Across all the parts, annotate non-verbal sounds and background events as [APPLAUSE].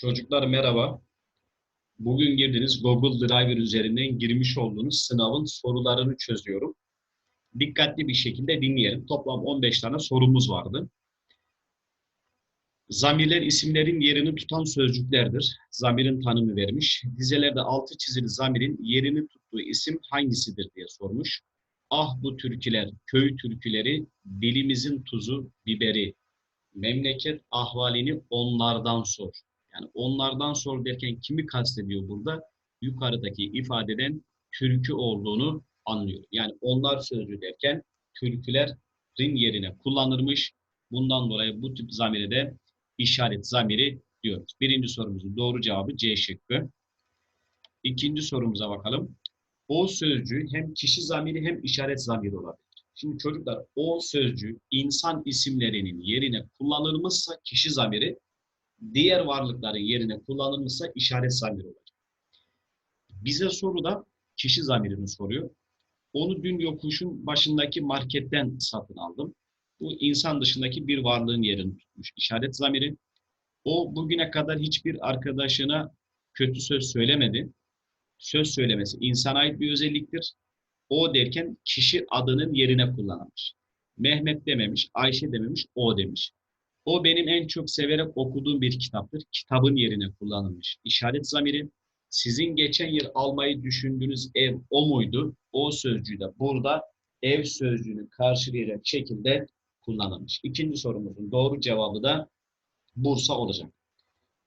Çocuklar merhaba. Bugün girdiniz Google Driver üzerinden girmiş olduğunuz sınavın sorularını çözüyorum. Dikkatli bir şekilde dinleyelim. Toplam 15 tane sorumuz vardı. Zamirler isimlerin yerini tutan sözcüklerdir. Zamirin tanımı vermiş. Dizelerde altı çizili zamirin yerini tuttuğu isim hangisidir diye sormuş. Ah bu türküler, köy türküleri, dilimizin tuzu, biberi. Memleket ahvalini onlardan sor. Yani onlardan sor derken kimi kastediyor burada? Yukarıdaki ifadeden türkü olduğunu anlıyor. Yani onlar sözcüğü derken türkülerin yerine kullanırmış. Bundan dolayı bu tip zamire de işaret zamiri diyoruz. Birinci sorumuzun doğru cevabı C şıkkı. İkinci sorumuza bakalım. O sözcüğü hem kişi zamiri hem işaret zamiri olabilir. Şimdi çocuklar o sözcüğü insan isimlerinin yerine kullanılmışsa kişi zamiri, diğer varlıkların yerine kullanılmışsa işaret zamiri olacak. Bize soruda kişi zamirini soruyor. Onu dün yokuşun başındaki marketten satın aldım. Bu insan dışındaki bir varlığın yerini tutmuş. işaret zamiri. O bugüne kadar hiçbir arkadaşına kötü söz söylemedi. Söz söylemesi insana ait bir özelliktir. O derken kişi adının yerine kullanılmış. Mehmet dememiş, Ayşe dememiş, o demiş. O benim en çok severek okuduğum bir kitaptır. Kitabın yerine kullanılmış. İşaret zamiri. Sizin geçen yıl almayı düşündüğünüz ev o muydu? O sözcüğü de burada ev sözcüğünü karşılayacak şekilde kullanılmış. İkinci sorumuzun doğru cevabı da Bursa olacak.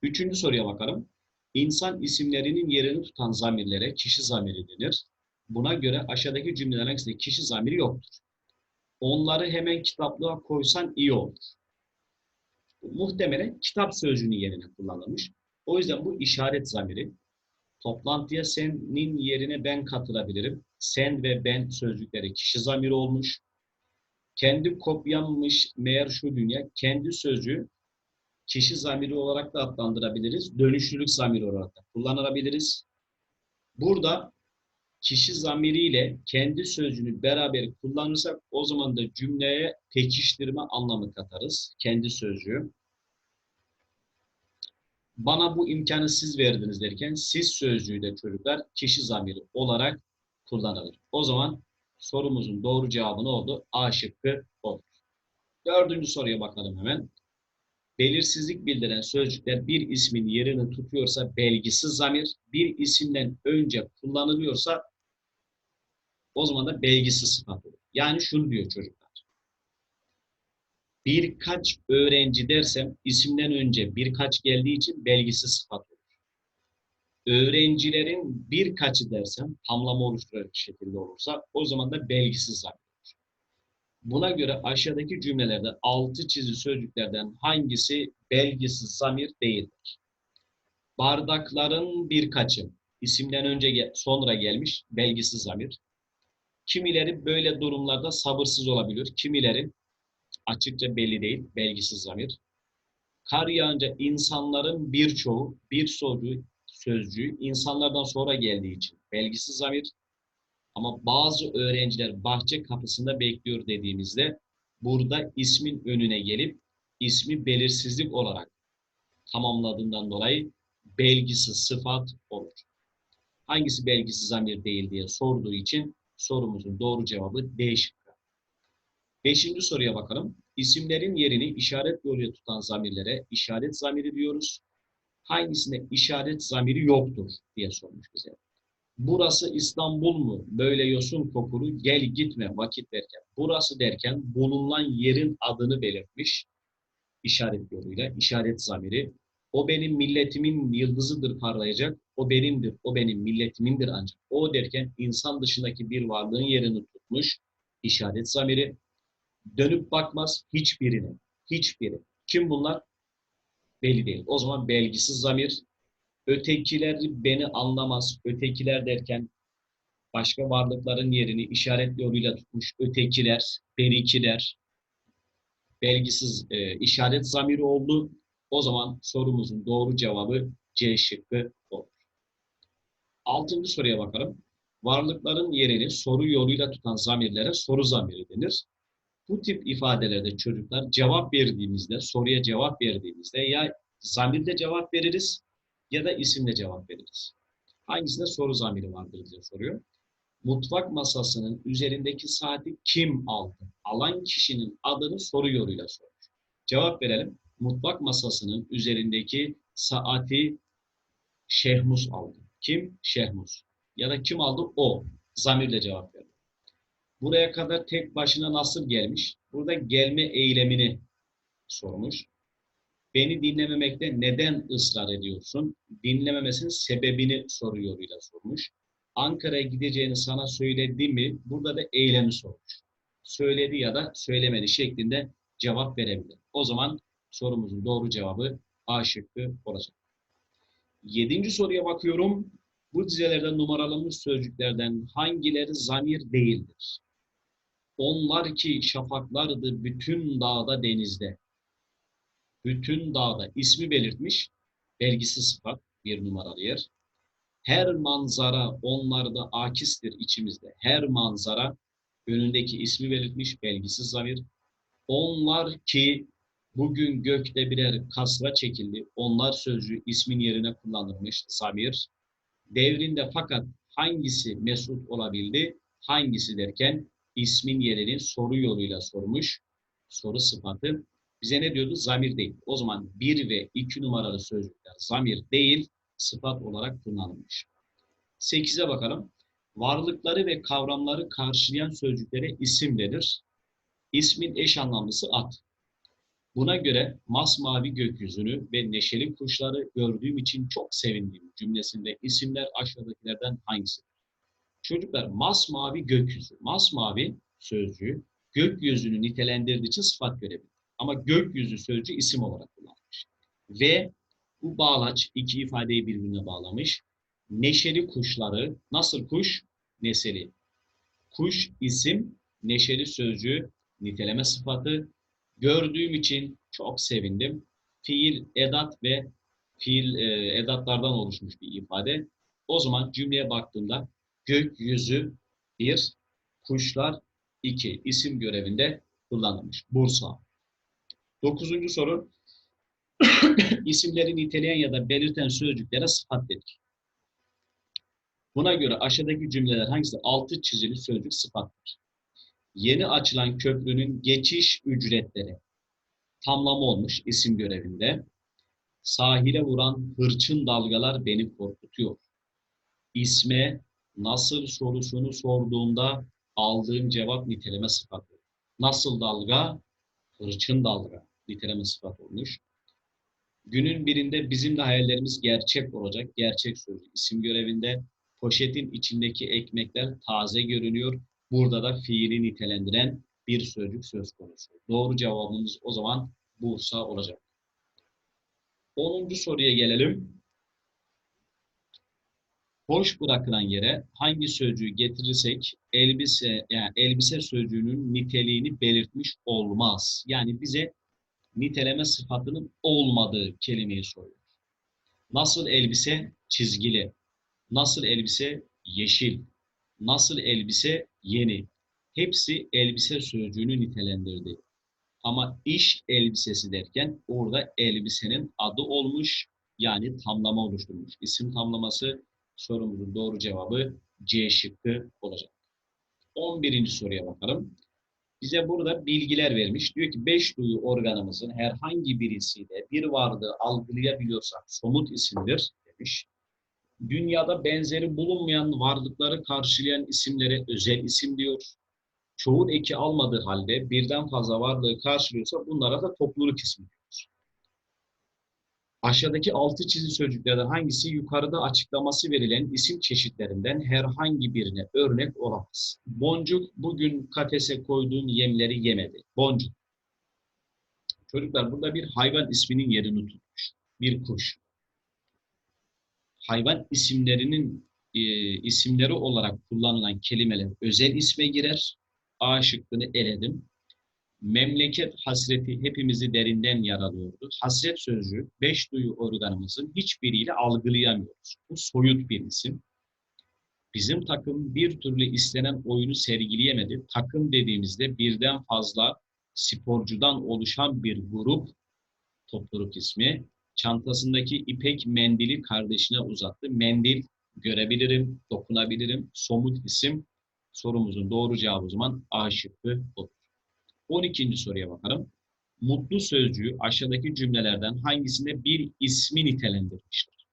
Üçüncü soruya bakalım. İnsan isimlerinin yerini tutan zamirlere kişi zamiri denir. Buna göre aşağıdaki cümlelerin kişi zamiri yoktur? Onları hemen kitaplığa koysan iyi olur. Muhtemelen kitap sözcüğünün yerine kullanılmış. O yüzden bu işaret zamiri. Toplantıya senin yerine ben katılabilirim. Sen ve ben sözcükleri kişi zamiri olmuş. Kendi kopyanmış meğer şu dünya. Kendi sözcüğü kişi zamiri olarak da adlandırabiliriz. Dönüşlülük zamiri olarak da kullanabiliriz. Burada kişi zamiriyle kendi sözcüğünü beraber kullanırsak o zaman da cümleye pekiştirme anlamı katarız. Kendi sözcüğü. Bana bu imkanı siz verdiniz derken siz sözcüğü de çocuklar kişi zamiri olarak kullanılır. O zaman sorumuzun doğru cevabı ne oldu? A şıkkı olur. Dördüncü soruya bakalım hemen. Belirsizlik bildiren sözcükler bir ismin yerini tutuyorsa belgisiz zamir, bir isimden önce kullanılıyorsa o zaman da belgisiz sıfat olur. Yani şunu diyor çocuklar. Birkaç öğrenci dersem isimden önce birkaç geldiği için belgisiz sıfat olur. Öğrencilerin birkaçı dersem tamlama oluşturacak şekilde olursa o zaman da belgisiz olur. Buna göre aşağıdaki cümlelerde altı çizili sözcüklerden hangisi belgisiz zamir değildir? Bardakların birkaçı isimden önce sonra gelmiş belgisiz zamir. Kimileri böyle durumlarda sabırsız olabiliyor. Kimileri açıkça belli değil, belgisiz zamir. Kar yağınca insanların birçoğu, bir sözcüğü, sözcüğü insanlardan sonra geldiği için belgisiz zamir. Ama bazı öğrenciler bahçe kapısında bekliyor dediğimizde burada ismin önüne gelip ismi belirsizlik olarak tamamladığından dolayı belgisiz sıfat olur. Hangisi belgisiz zamir değil diye sorduğu için sorumuzun doğru cevabı D şıkkı. Beşinci soruya bakalım. İsimlerin yerini işaret yoluyla tutan zamirlere işaret zamiri diyoruz. Hangisinde işaret zamiri yoktur diye sormuş bize. Burası İstanbul mu? Böyle yosun kokulu gel gitme vakit derken. Burası derken bulunan yerin adını belirtmiş işaret yoluyla, işaret zamiri. O benim milletimin yıldızıdır parlayacak. O benimdir, o benim milletimindir ancak. O derken insan dışındaki bir varlığın yerini tutmuş işaret zamiri. Dönüp bakmaz hiçbirine, hiçbiri. Kim bunlar? Belli değil. O zaman belgisiz zamir. Ötekiler beni anlamaz. Ötekiler derken başka varlıkların yerini işaret yoluyla tutmuş ötekiler, berikiler, belgisiz e, işaret zamiri oldu. O zaman sorumuzun doğru cevabı C şıkkı olur. Altıncı soruya bakalım. Varlıkların yerini soru yoluyla tutan zamirlere soru zamiri denir. Bu tip ifadelerde çocuklar cevap verdiğimizde, soruya cevap verdiğimizde ya zamirde cevap veririz ya da isimle cevap veririz. Hangisinde soru zamiri vardır diye soruyor. Mutfak masasının üzerindeki saati kim aldı? Alan kişinin adını soru yoluyla sormuş. Cevap verelim. Mutfak masasının üzerindeki saati Şehmus aldı. Kim? Şehmus. Ya da kim aldı? O. Zamirle cevap verdi. Buraya kadar tek başına nasıl gelmiş? Burada gelme eylemini sormuş. Beni dinlememekte neden ısrar ediyorsun? Dinlememesinin sebebini soru yoluyla sormuş. Ankara'ya gideceğini sana söyledi mi? Burada da eylemi sormuş. Söyledi ya da söylemedi şeklinde cevap verebilir. O zaman sorumuzun doğru cevabı A şıkkı olacak. Yedinci soruya bakıyorum. Bu dizelerde numaralanmış sözcüklerden hangileri zamir değildir? Onlar ki şafaklardı bütün dağda denizde. Bütün dağda ismi belirtmiş, belgisi sıfat bir numaralı yer. Her manzara onlarda akistir içimizde. Her manzara önündeki ismi belirtmiş, belgisiz zamir. Onlar ki bugün gökte birer kasra çekildi. Onlar sözcüğü ismin yerine kullanılmış zamir. Devrinde fakat hangisi mesut olabildi? Hangisi derken ismin yerini soru yoluyla sormuş. Soru sıfatı. Bize ne diyordu? Zamir değil. O zaman bir ve iki numaralı sözcükler zamir değil, sıfat olarak kullanılmış. 8'e bakalım. Varlıkları ve kavramları karşılayan sözcüklere isim denir. İsmin eş anlamlısı at. Buna göre masmavi gökyüzünü ve neşeli kuşları gördüğüm için çok sevindim cümlesinde isimler aşağıdakilerden hangisidir? Çocuklar masmavi gökyüzü. Masmavi sözcüğü gökyüzünü nitelendirdiği için sıfat görebilir. Ama gökyüzü sözcüğü isim olarak kullanılmış. Ve bu bağlaç iki ifadeyi birbirine bağlamış. Neşeli kuşları, nasıl kuş? Neseli. Kuş isim, neşeli sözcüğü niteleme sıfatı. Gördüğüm için çok sevindim. Fiil, edat ve fiil e, edatlardan oluşmuş bir ifade. O zaman cümleye baktığımda gökyüzü bir, kuşlar iki isim görevinde kullanılmış. Bursa. Dokuzuncu soru. [COUGHS] İsimleri niteleyen ya da belirten sözcüklere sıfat denir. Buna göre aşağıdaki cümleler hangisi? Altı çizili sözcük sıfattır. Yeni açılan köprünün geçiş ücretleri tamlama olmuş isim görevinde. Sahile vuran hırçın dalgalar beni korkutuyor. İsme nasıl sorusunu sorduğumda aldığım cevap niteleme sıfatı. Nasıl dalga? Hırçın dalga. Niteleme sıfat olmuş. Günün birinde bizim de hayallerimiz gerçek olacak. Gerçek sözü isim görevinde. Poşetin içindeki ekmekler taze görünüyor. Burada da fiili nitelendiren bir sözcük söz konusu. Doğru cevabımız o zaman Bursa olacak. 10. soruya gelelim. Boş bırakılan yere hangi sözcüğü getirirsek elbise yani elbise sözcüğünün niteliğini belirtmiş olmaz. Yani bize niteleme sıfatının olmadığı kelimeyi soruyor. Nasıl elbise çizgili? Nasıl elbise yeşil? Nasıl elbise yeni? Hepsi elbise sözcüğünü nitelendirdi. Ama iş elbisesi derken orada elbisenin adı olmuş yani tamlama oluşturmuş. İsim tamlaması sorumuzun doğru cevabı C şıkkı olacak. 11. soruya bakalım. Bize burada bilgiler vermiş. Diyor ki beş duyu organımızın herhangi birisiyle bir varlığı algılayabiliyorsak somut isimdir demiş. Dünyada benzeri bulunmayan varlıkları karşılayan isimlere özel isim diyor. Çoğul eki almadığı halde birden fazla varlığı karşılıyorsa bunlara da topluluk ismi diyoruz. Aşağıdaki altı çizili sözcüklerden hangisi yukarıda açıklaması verilen isim çeşitlerinden herhangi birine örnek olamaz? Boncuk bugün kafese koyduğum yemleri yemedi. Boncuk. Çocuklar burada bir hayvan isminin yerini tutmuş. Bir kuş. Hayvan isimlerinin e, isimleri olarak kullanılan kelimeler özel isme girer. A şıkkını eledim. Memleket hasreti hepimizi derinden yaralıyordu. Hasret sözcüğü beş duyu organımızın hiçbiriyle algılayamıyoruz. Bu soyut bir isim. Bizim takım bir türlü istenen oyunu sergileyemedi. Takım dediğimizde birden fazla sporcudan oluşan bir grup, topluluk ismi. Çantasındaki ipek mendili kardeşine uzattı. Mendil görebilirim, dokunabilirim. Somut isim. Sorumuzun doğru cevabı o zaman A şıkkı olur. 12. soruya bakalım. Mutlu sözcüğü aşağıdaki cümlelerden hangisinde bir ismi nitelendirmiştir?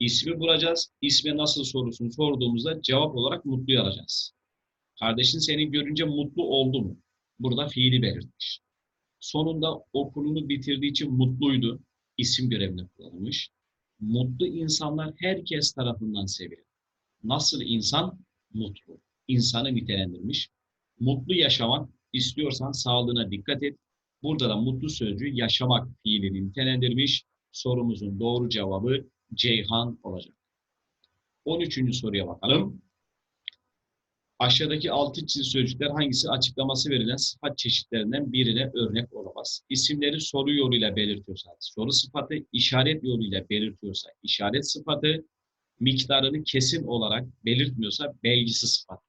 İsmi bulacağız. İsme nasıl sorusunu sorduğumuzda cevap olarak mutluyu alacağız. Kardeşin seni görünce mutlu oldu mu? Burada fiili belirtmiş. Sonunda okulunu bitirdiği için mutluydu. İsim görevini kullanılmış. Mutlu insanlar herkes tarafından sevilir. Nasıl insan? Mutlu. İnsanı nitelendirmiş. Mutlu yaşamak istiyorsan sağlığına dikkat et. Burada da mutlu sözcüğü yaşamak fiilini nitelendirmiş. Sorumuzun doğru cevabı Ceyhan olacak. 13. soruya bakalım. Aşağıdaki altı çizili sözcükler hangisi açıklaması verilen sıfat çeşitlerinden birine örnek olamaz? İsimleri soru yoluyla belirtiyorsa, soru sıfatı işaret yoluyla belirtiyorsa, işaret sıfatı miktarını kesin olarak belirtmiyorsa belgisi sıfat.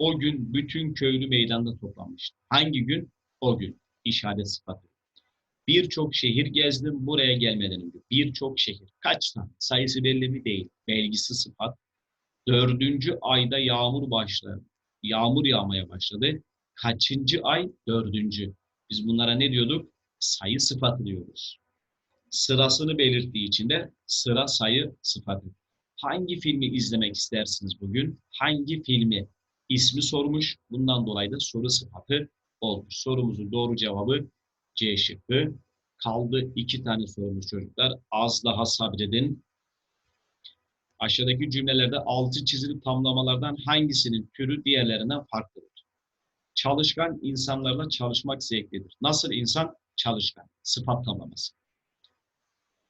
O gün bütün köylü meydanda toplanmıştı. Hangi gün? O gün. İşaret sıfatı. Birçok şehir gezdim buraya gelmeden önce. Birçok şehir. Kaç tane? Sayısı belli mi? Değil. Belgisi sıfat. Dördüncü ayda yağmur başladı. Yağmur yağmaya başladı. Kaçıncı ay? Dördüncü. Biz bunlara ne diyorduk? Sayı sıfatı diyoruz. Sırasını belirttiği için de sıra sayı sıfatı. Hangi filmi izlemek istersiniz bugün? Hangi filmi? İsmi sormuş. Bundan dolayı da soru sıfatı olmuş. Sorumuzun doğru cevabı C şıkkı. Kaldı iki tane sorumuz çocuklar. Az daha sabredin. Aşağıdaki cümlelerde altı çizili tamlamalardan hangisinin türü diğerlerinden farklıdır? Çalışkan insanlarla çalışmak zevklidir. Nasıl insan? Çalışkan. Sıfat tamlaması.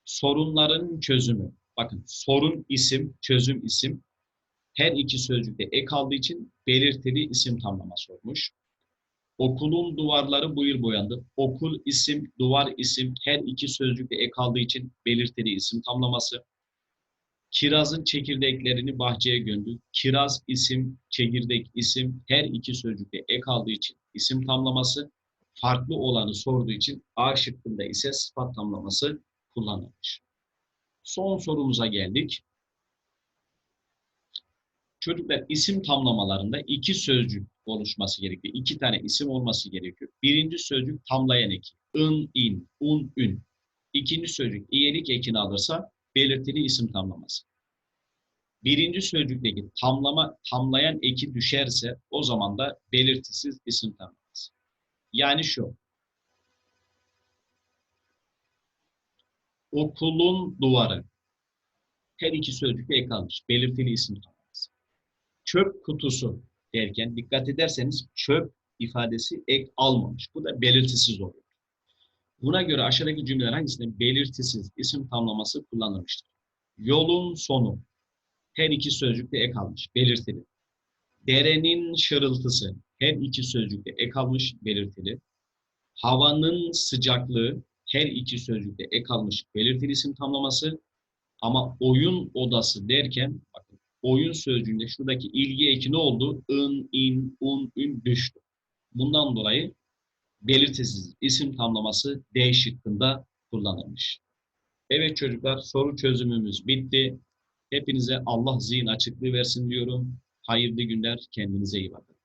Sorunların çözümü. Bakın sorun isim, çözüm isim. Her iki sözcükte ek aldığı için belirtili isim tamlaması olmuş. Okulun duvarları bu yıl boyandı. Okul isim, duvar isim her iki sözcükte ek aldığı için belirtili isim tamlaması. Kirazın çekirdeklerini bahçeye gömdü. Kiraz isim, çekirdek isim her iki sözcükte ek aldığı için isim tamlaması. Farklı olanı sorduğu için A şıkkında ise sıfat tamlaması kullanılmış. Son sorumuza geldik. Çocuklar isim tamlamalarında iki sözcük oluşması gerekiyor. İki tane isim olması gerekiyor. Birinci sözcük tamlayan eki. ın, in, un, ün. İkinci sözcük iyelik ekini alırsa belirtili isim tamlaması. Birinci sözcükteki tamlama, tamlayan eki düşerse o zaman da belirtisiz isim tamlaması. Yani şu. Okulun duvarı. Her iki sözcükte ek almış. Belirtili isim tamlaması. Çöp kutusu derken dikkat ederseniz çöp ifadesi ek almamış. Bu da belirtisiz oluyor. Buna göre aşağıdaki cümleler hangisinde belirtisiz isim tamlaması kullanılmıştır? Yolun sonu. Her iki sözcükte ek almış, belirtili. Derenin şırıltısı. Her iki sözcükte ek almış, belirtili. Havanın sıcaklığı. Her iki sözcükte ek almış, belirtili isim tamlaması. Ama oyun odası derken, bakın oyun sözcüğünde şuradaki ilgi eki ne oldu? ın, in, un, ün düştü. Bundan dolayı belirtisiz isim tamlaması D şıkkında kullanılmış. Evet çocuklar soru çözümümüz bitti. Hepinize Allah zihin açıklığı versin diyorum. Hayırlı günler. Kendinize iyi bakın.